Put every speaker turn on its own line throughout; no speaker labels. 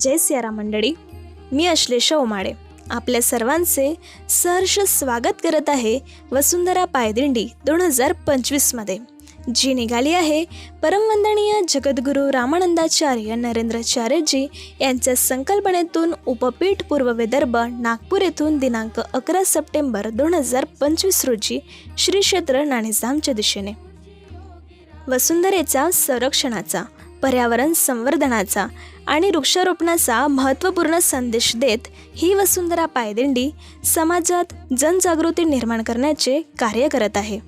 जय सियाराम मंडळी मी अश्लेषा ओमाडे. आपल्या सर्वांचे सहर्ष स्वागत करत आहे वसुंधरा पायदिंडी दोन हजार पंचवीसमध्ये जी निघाली आहे परमवंदनीय जगद्गुरू रामानंदाचार्य नरेंद्राचार्यजी यांच्या संकल्पनेतून उपपीठ पूर्व विदर्भ नागपूर येथून दिनांक अकरा सप्टेंबर दोन हजार पंचवीस रोजी श्री क्षेत्र नाणेजामच्या दिशेने. वसुंधरेचा संरक्षणाचा पर्यावरण संवर्धनाचा आणि वृक्षारोपणाचा महत्त्वपूर्ण संदेश देत ही वसुंधरा पायदिंडी समाजात जनजागृती निर्माण करण्याचे कार्य करत आहे.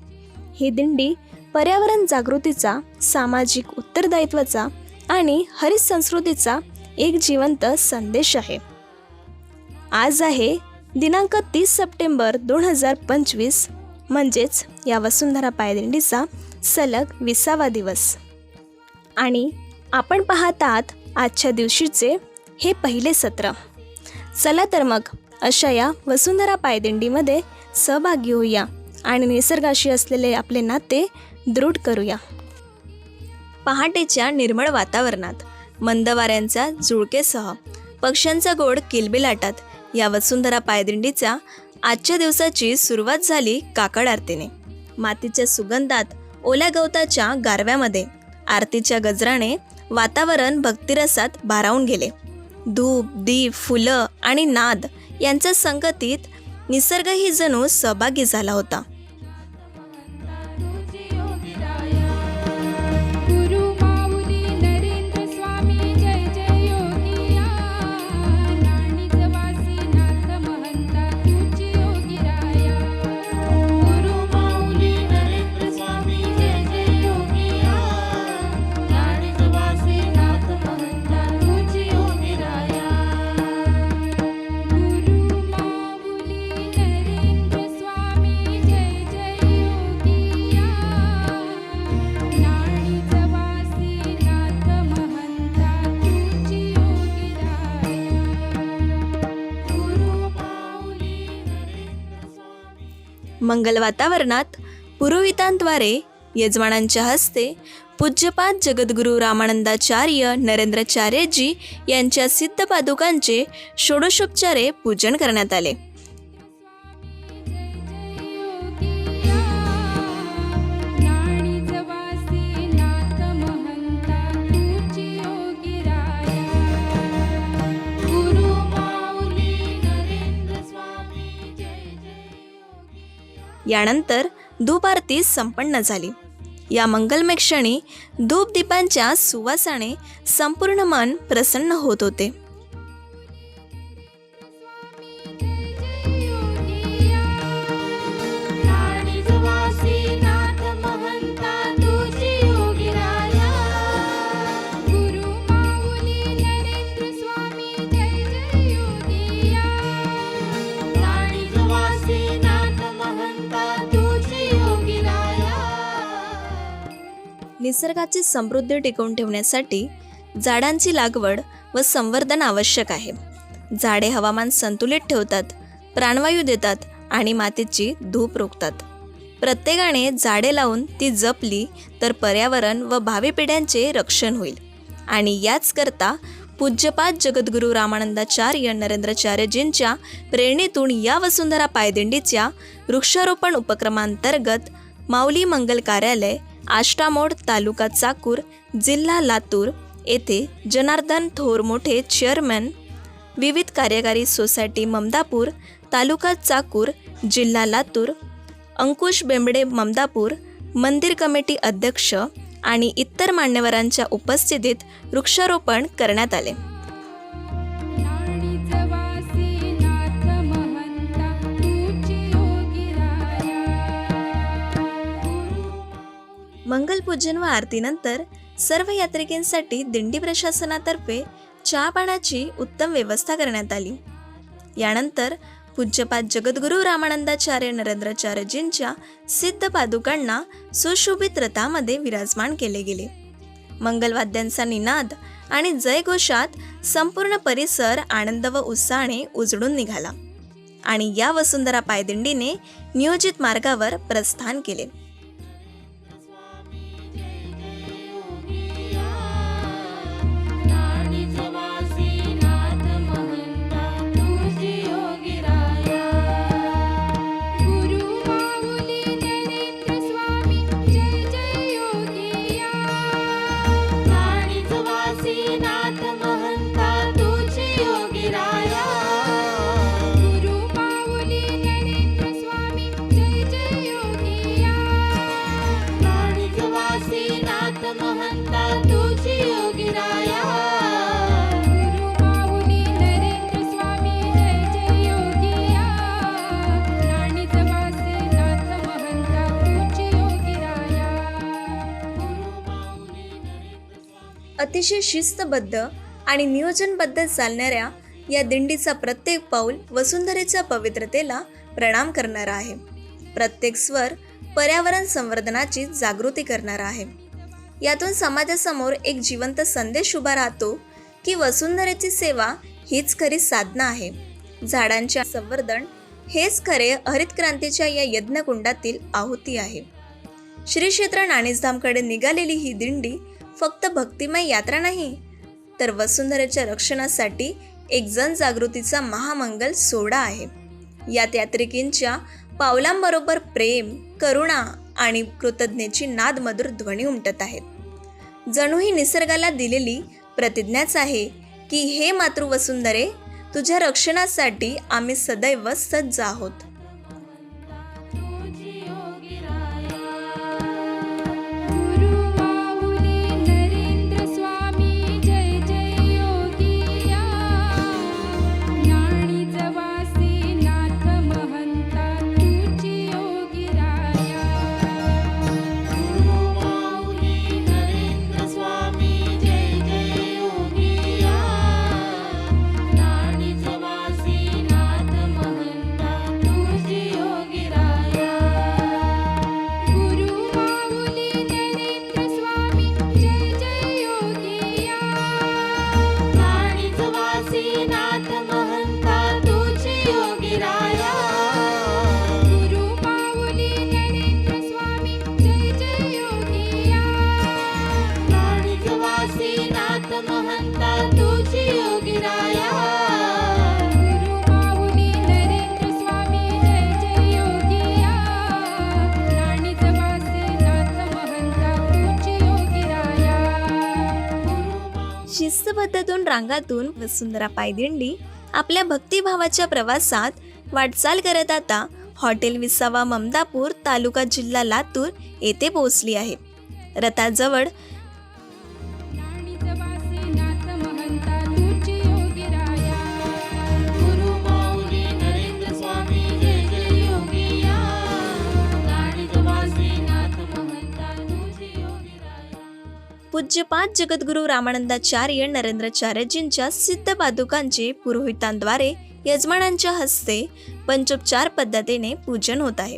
ही दिंडी पर्यावरण जागृतीचा सामाजिक उत्तरदायित्वाचा आणि हरित संस्कृतीचा एक जिवंत संदेश आहे. आज आहे दिनांक तीस सप्टेंबर दोन हजार पंचवीस म्हणजेच या वसुंधरा पायदिंडीचा सलग विसावा दिवस. आणि आपण पाहतात आजच्या दिवशीचे हे पहिले सत्र. चला तर मग अशा या वसुंधरा पायदिंडीमध्ये सहभागी होऊया आणि निसर्गाशी असलेले आपले नाते दृढ करूया. पहाटेच्या निर्मळ वातावरणात मंद वाऱ्यांचा झुळकेसह पक्ष्यांचा गोड किलबिलाटात या वसुंधरा पायदिंडीचा आजच्या दिवसाची सुरुवात झाली काकड आरतीने मातीच्या सुगंधात ओल्या गवताच्या गारव्यामध्ये आरतीच्या गजराने वातावरण भक्तिरसात भारावून गेले. धूप दीप फुलं आणि नाद यांच्या संगतीत निसर्गही जणू सहभागी झाला होता. मंगल वातावरणात पुरोहितांद्वारे यजमानांच्या हस्ते पूज्यपाद जगद्गुरू रामानंदाचार्य नरेंद्राचार्यजी यांच्या सिद्ध पादुकांचे षोडशोपचारे पूजन करण्यात आले. यानंतर धूप आरती संपन्न झाली. या मंगलमय क्षणी धूपदीपांच्या सुवासाने संपूर्ण मन प्रसन्न होत होते. निसर्गाची समृद्धी टिकवून ठेवण्यासाठी झाडांची लागवड व संवर्धन आवश्यक आहे. झाडे हवामान संतुलित ठेवतात प्राणवायू देतात आणि मातीची धूप रोखतात. प्रत्येकाने झाडे लावून ती जपली तर पर्यावरण व भावी पिढ्यांचे रक्षण होईल. आणि याच करता पूज्यपाद जगद्गुरू रामानंदाचार्य नरेंद्राचार्यजींच्या प्रेरणेतून या वसुंधरा पायदिंडीच्या वृक्षारोपण उपक्रमांतर्गत माऊली मंगल कार्यालय आष्टामोड तालुका चाकूर जिल्हा लातूर येथे जनार्दन थोर मोठे चेअरमॅन विविध कार्यकारी सोसायटी ममदापूर तालुका चाकूर जिल्हा लातूर अंकुश बेंबडे ममदापूर मंदिर कमिटी अध्यक्ष आणि इतर मान्यवरांच्या उपस्थितीत वृक्षारोपण करण्यात आले. मंगलपूजन व आरतीनंतर सर्व यात्रिकांसाठी दिंडी प्रशासनातर्फे चहा पाण्याची उत्तम व्यवस्था करण्यात आली. यानंतर पूज्यपाद जगद्गुरू रामानंदाचार्य नरेंद्राचार्यजींच्या सिद्ध पादुकांना सुशोभित रथामध्ये विराजमान केले गेले. मंगलवाद्यांचा निनाद आणि जयघोषात संपूर्ण परिसर आनंद व उत्साहाने उजळून निघाला आणि या वसुंधरा पायदिंडीने नियोजित मार्गावर प्रस्थान केले. अतिशय शिस्तबद्ध आणि नियोजनबद्ध चालणाऱ्या या दिंडीचा प्रत्येक पाऊल वसुंधरेच्या पवित्रतेला प्रणाम करणारा आहे. प्रत्येक स्वर पर्यावरण संवर्धनाची जागृती करणारा आहे. यातून समाजासमोर एक जिवंत संदेश उभा राहतो की वसुंधरेची सेवा हीच खरी साधना आहे. झाडांचे संवर्धन हेच खरे हरित क्रांतीच्या या यज्ञकुंडातील आहुती आहे. श्री क्षेत्र नाणेसधामकडे निघालेली ही दिंडी फक्त भक्तिमय यात्रा नाही तर वसुंधरेच्या रक्षणासाठी एक जनजागृतीचा महामंगल सोहळा आहे. यात यात्रिकींच्या पावलांबरोबर प्रेम करुणा आणि कृतज्ञेची नादमधुर ध्वनी उमटत आहेत. जणू ही निसर्गाला दिलेली प्रतिज्ञाच आहे की हे मातृवसुंधरे तुझ्या रक्षणासाठी आम्ही सदैव सज्ज आहोत. शिस्तबद्धतून रांगातून वसुंधरा पायदिंडी आपल्या भक्तिभावाच्या प्रवासात वाटचाल करत आता हॉटेल विसावा ममदापूर तालुका जिल्हा लातूर येथे पोहोचली आहे. रथाजवळ पूज्यपाद जगद्गुरू रामानंदाचार्य नरेंद्राचार्यजींच्या सिद्ध पादुकांचे पुरोहितांद्वारे यजमानांच्या हस्ते पंचोपचार पद्धतीने पूजन होत आहे.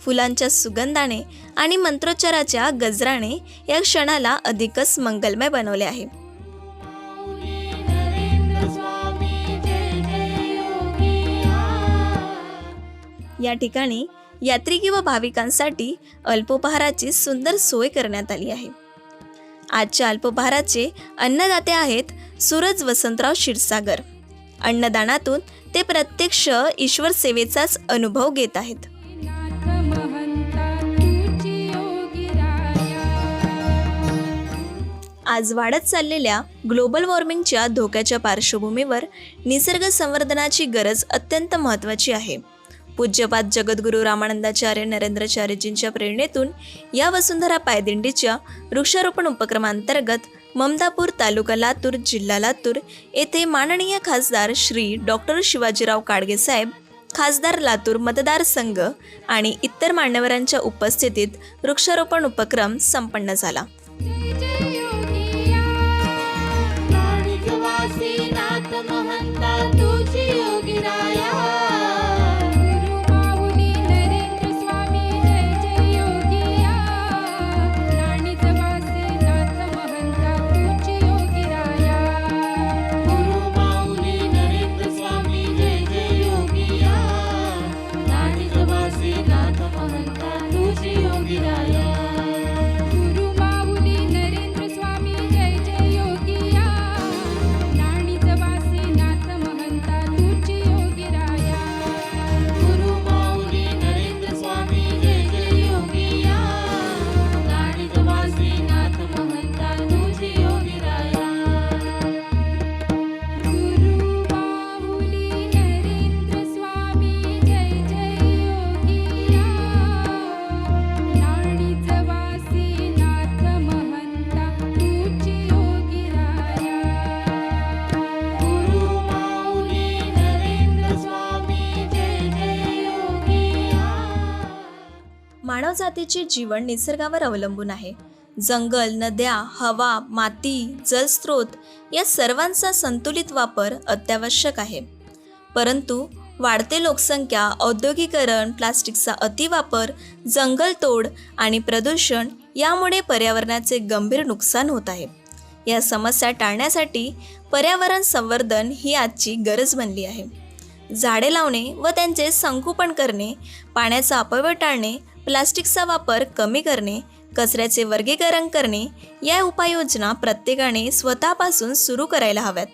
फुलांच्या सुगंधाने आणि मंत्रोच्चाराच्या गजराने या क्षणाला अधिकच मंगलमय बनवले आहे. या ठिकाणी यात्रिकी व भाविकांसाठी अल्पोपहाराची सुंदर सोय करण्यात आली आहे. आजच्या अल्पभाराचे अन्नदाते आहेत सूरज वसंतराव क्षीरसागर. अन्नदानातून ते प्रत्यक्ष ईश्वर सेवेचाच अनुभव घेत आहेत. आज वाढत चाललेल्या ग्लोबल वॉर्मिंगच्या धोक्याच्या पार्श्वभूमीवर निसर्ग संवर्धनाची गरज अत्यंत महत्त्वाची आहे. पूज्यपाद जगद्गुरू रामानंदाचार्य नरेंद्राचार्यजींच्या प्रेरणेतून या वसुंधरा पायदिंडीच्या वृक्षारोपण उपक्रमांतर्गत ममदापूर तालुका लातूर जिल्हा लातूर येथे माननीय खासदार श्री डॉक्टर शिवाजीराव काडगेसाहेब खासदार लातूर मतदारसंघ आणि इतर मान्यवरांच्या उपस्थितीत वृक्षारोपण उपक्रम संपन्न झाला. मानवजातीचे जीवन निसर्गावर अवलंबून आहे. जंगल नद्या हवा माती जलस्रोत या सर्वांचा संतुलित वापर अत्यावश्यक आहे. परंतु वाढते लोकसंख्या औद्योगिकरण प्लास्टिकचा अतिवापर जंगलतोड आणि प्रदूषण यामुळे पर्यावरणाचे गंभीर नुकसान होत आहे. या समस्या टाळण्यासाठी पर्यावरण संवर्धन ही आजची गरज बनली आहे. झाडे लावणे व त्यांचे संगोपन करणे पाण्याचा अपव्यय टाळणे प्लास्टिकचा वापर कमी करणे कचऱ्याचे वर्गीकरण करणे या उपाययोजना प्रत्येकाने स्वतःपासून सुरू करायला हव्यात.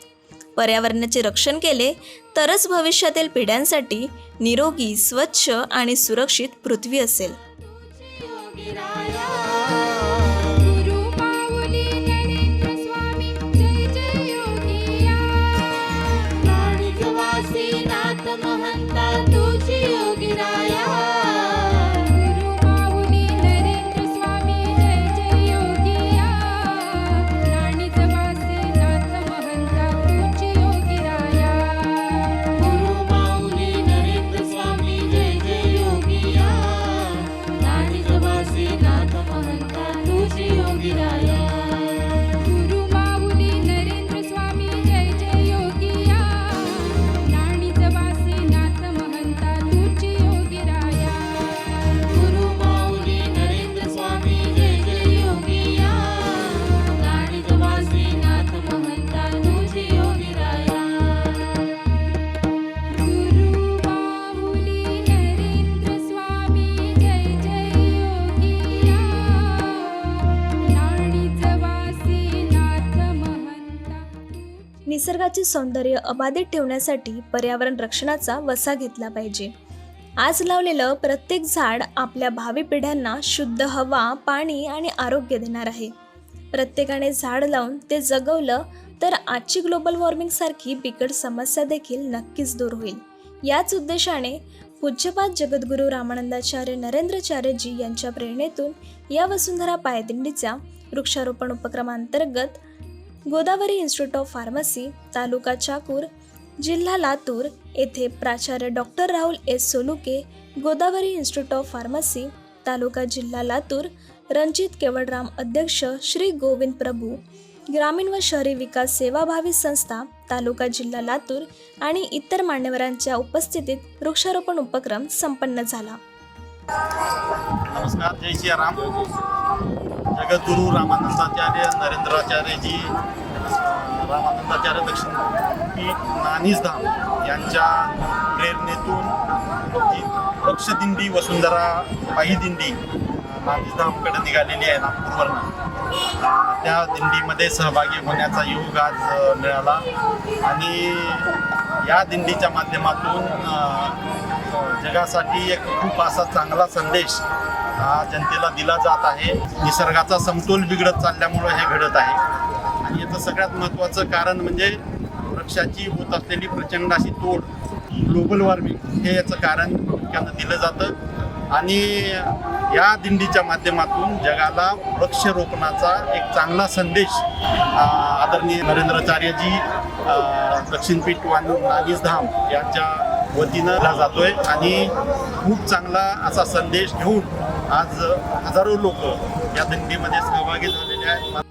पर्यावरणाचे रक्षण केले तरच भविष्यातील पिढ्यांसाठी निरोगी स्वच्छ आणि सुरक्षित पृथ्वी असेल. निसर्गाचे सौंदर्य अबाधित ठेवण्यासाठी पर्यावरण रक्षणाचा वसा घेतला पाहिजे. आज लावलेलं प्रत्येक झाड आपल्या भावी पिढ्यांना शुद्ध हवा पाणी आणि आरोग्य देणार आहे. प्रत्येकाने झाड लावून ते जगवलं तर आजची ग्लोबल वॉर्मिंगसारखी बिकट समस्या देखील नक्कीच दूर होईल. याच उद्देशाने पूज्यपाद जगद्गुरू रामानंदाचार्य नरेंद्रचार्यजी यांच्या प्रेरणेतून या वसुंधरा पायदिंडीचा वृक्षारोपण उपक्रमांतर्गत गोदावरी इन्स्टिट्यूट ऑफ फार्मसी तालुका चाकूर जिल्हा लातूर येथे प्राचार्य doctor Rahul S Soluke Godavari institute of pharmacy तालुका जिल्हा लातूर रणजित केवळराम अध्यक्ष श्री गोविंद प्रभू ग्रामीण व शहरी विकास सेवाभावी संस्था तालुका जिल्हा लातूर आणि इतर मान्यवरांच्या उपस्थितीत वृक्षारोपण उपक्रम संपन्न झाला.
नमस्कार जय सियाराम. जगद्गुरू रामानंदाचार्य नरेंद्राचार्यजी रामानंदाचार्य दक्षिण पीठ नानीसधाम यांच्या प्रेरणेतून वृक्षदिंडी वसुंधरा बाई दिंडी नानीसधामकडे निघालेली आहे नागपूरवरनं. त्या दिंडीमध्ये सहभागी होण्याचा योग आज मिळाला. आणि या दिंडीच्या माध्यमातून जगासाठी एक खूप असा चांगला संदेश हा जनतेला दिला जात आहे. निसर्गाचा समतोल बिघडत चालल्यामुळं हे घडत आहे. आणि याचं सगळ्यात महत्त्वाचं कारण म्हणजे वृक्षाची होत असलेली प्रचंड अशी तोड ग्लोबल वॉर्मिंग हे याचं कारण प्रामुख्यानं दिलं जातं. आणि या दिंडीच्या माध्यमातून जगाला वृक्षरोपणाचा एक चांगला संदेश आदरणीय नरेंद्राचार्यजी दक्षिणपीठ वान नागीसधाम यांच्या वतीनं जातोय. आणि खूप चांगला असा संदेश घेऊन आज हजारो लोक या दिंडीमध्ये सहभागी झालेले आहेत.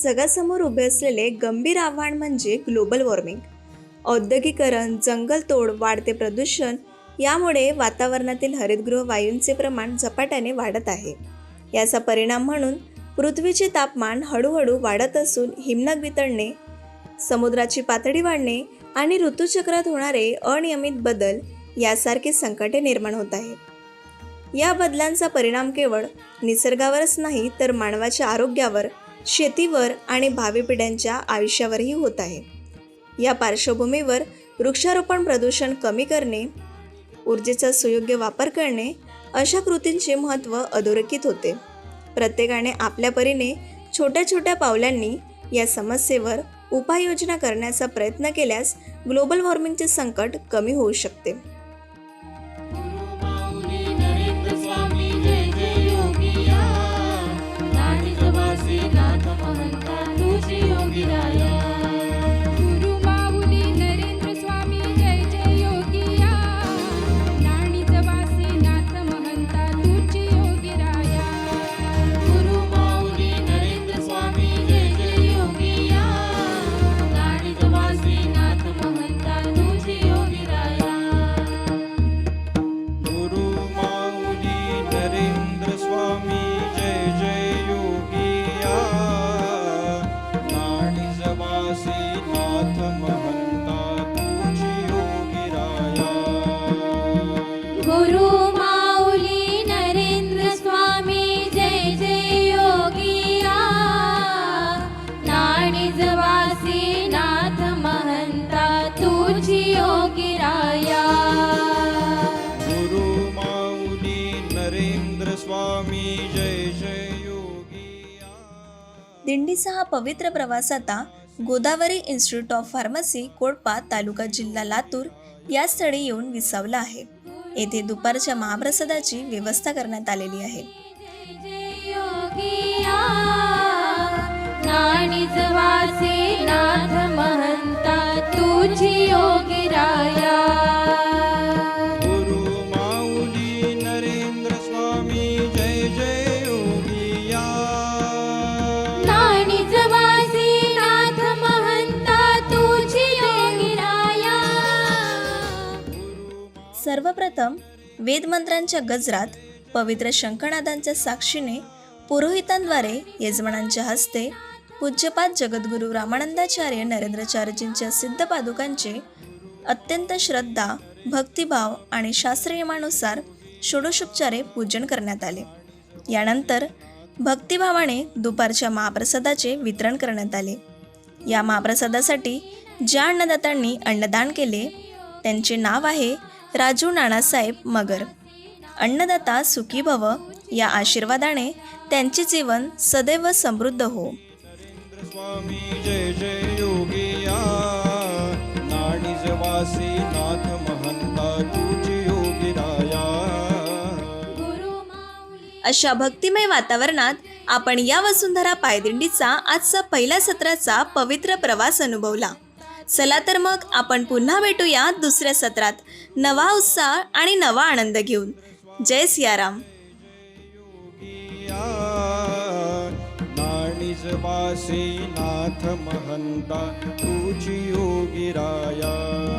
आज जगासमोर उभे असलेले गंभीर आव्हान म्हणजे ग्लोबल वॉर्मिंग. औद्योगिकरण जंगलतोड वाढते प्रदूषण यामुळे वातावरणातील हरितगृह वायूंचे प्रमाण झपाट्याने वाढत आहे. याचा परिणाम म्हणून पृथ्वीचे तापमान हळूहळू वाढत असून हिमनग वितळणे समुद्राची पातळी वाढणे आणि ऋतूचक्रात होणारे अनियमित बदल यासारखे संकटे निर्माण होत आहेत. या बदलांचा परिणाम केवळ निसर्गावरच नाही तर मानवाच्या आरोग्यावर शेतीवर आणि भावी पिढ्यांच्या आयुष्यावरही होत आहे. या पार्श्वभूमीवर वृक्षारोपण प्रदूषण कमी करणे ऊर्जेचा सुयोग्य वापर करणे अशा कृतींचे महत्त्व अधोरेखित होते. प्रत्येकाने आपल्या परीने छोट्या छोट्या पावलांनी या समस्येवर उपाययोजना करण्याचा प्रयत्न केल्यास ग्लोबल वॉर्मिंगचे संकट कमी होऊ शकते. दिंडीचा हा पवित्र प्रवास आता गोदावरी इन्स्टिट्यूट ऑफ फार्मसी कोडपा तालुका जिल्हा लातूर या स्थळी येऊन विसावला आहे. येथे दुपारच्या महाप्रसादाची व्यवस्था करण्यात आलेली आहे.
नाथ महंता तुझी योगी राया.
प्रथम वेदमंत्रांच्या गजरात पवित्र शंखनादांच्या साक्षीने पुरोहितांद्वारे यजमानांच्या हस्ते पूज्यपाद जगद्गुरू रामानंदाचार्य नरेंद्रचार्यजींच्या सिद्ध पादुकांचे अत्यंत श्रद्धा भक्तिभाव आणि शास्त्रनियमानुसार षोडशोपचारे पूजन करण्यात आले. यानंतर भक्तिभावाने दुपारच्या महाप्रसादाचे वितरण करण्यात आले. या महाप्रसादासाठी ज्या अन्नदात्यांनी अन्नदान केले त्यांचे नाव आहे राजू नानासाहेब मगर. अन्नदाता सुखी भव या आशीर्वादाने त्यांचे जीवन सदैव समृद्ध हो.
स्वामी जय जय योगिया नाथ महंता तुझी योगी राया
गुरु माऊली
अशा भक्तिमय वातावरणात आपण या वसुंधरा पायदिंडीचा आजचा पहिल्या सत्राचा पवित्र प्रवास अनुभवला. चला तर मग आपण पुन्हा भेटूया दुसऱ्या सत्रात. नवा उत्साह आणि नवा आनंद घेऊन. जय सियाराम.
योगिया नाथ महंता तुझी योगी राया